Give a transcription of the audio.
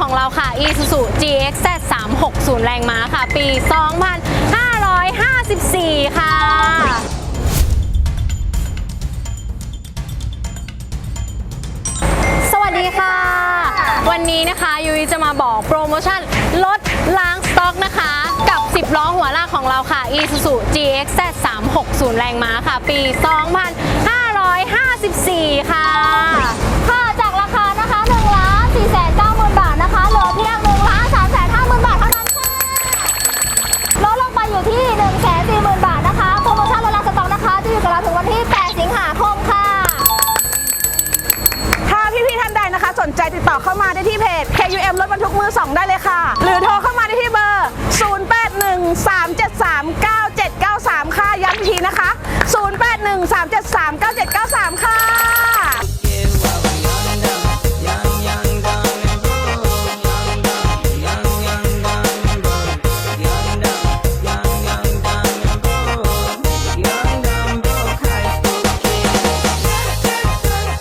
ของเราค่ะ Isuzu GXZ 360 แรงม้าค่ะ ปี 2554 ค่ะสวัสดีค่ะ วันนี้นะคะยุ้ยจะมาบอกโปรโมชั่นลดล้างสต็อกนะคะ กับ 10 ล้อหัวลากของเราค่ะ Isuzu GXZ 360 แรงม้าค่ะ ปี 2554 สน4หมื่นบาทนะคะ โปรโมชั่นลดราคาสต็อกนะคะ จะอยู่กับเราถึงวันที่ 8 สิงหาคมค่ะ ถ้าพี่ๆท่านใดนะคะ สนใจติดต่อเข้ามาได้ที่เพจ KUM รถบรรทุกมือ 2 ได้เลยค่ะ หรือโทรเข้ามาได้ที่เบอร์ 0813739793 ค่ะ ย้ำอีกทีนะคะ 0813739793 ค่ะ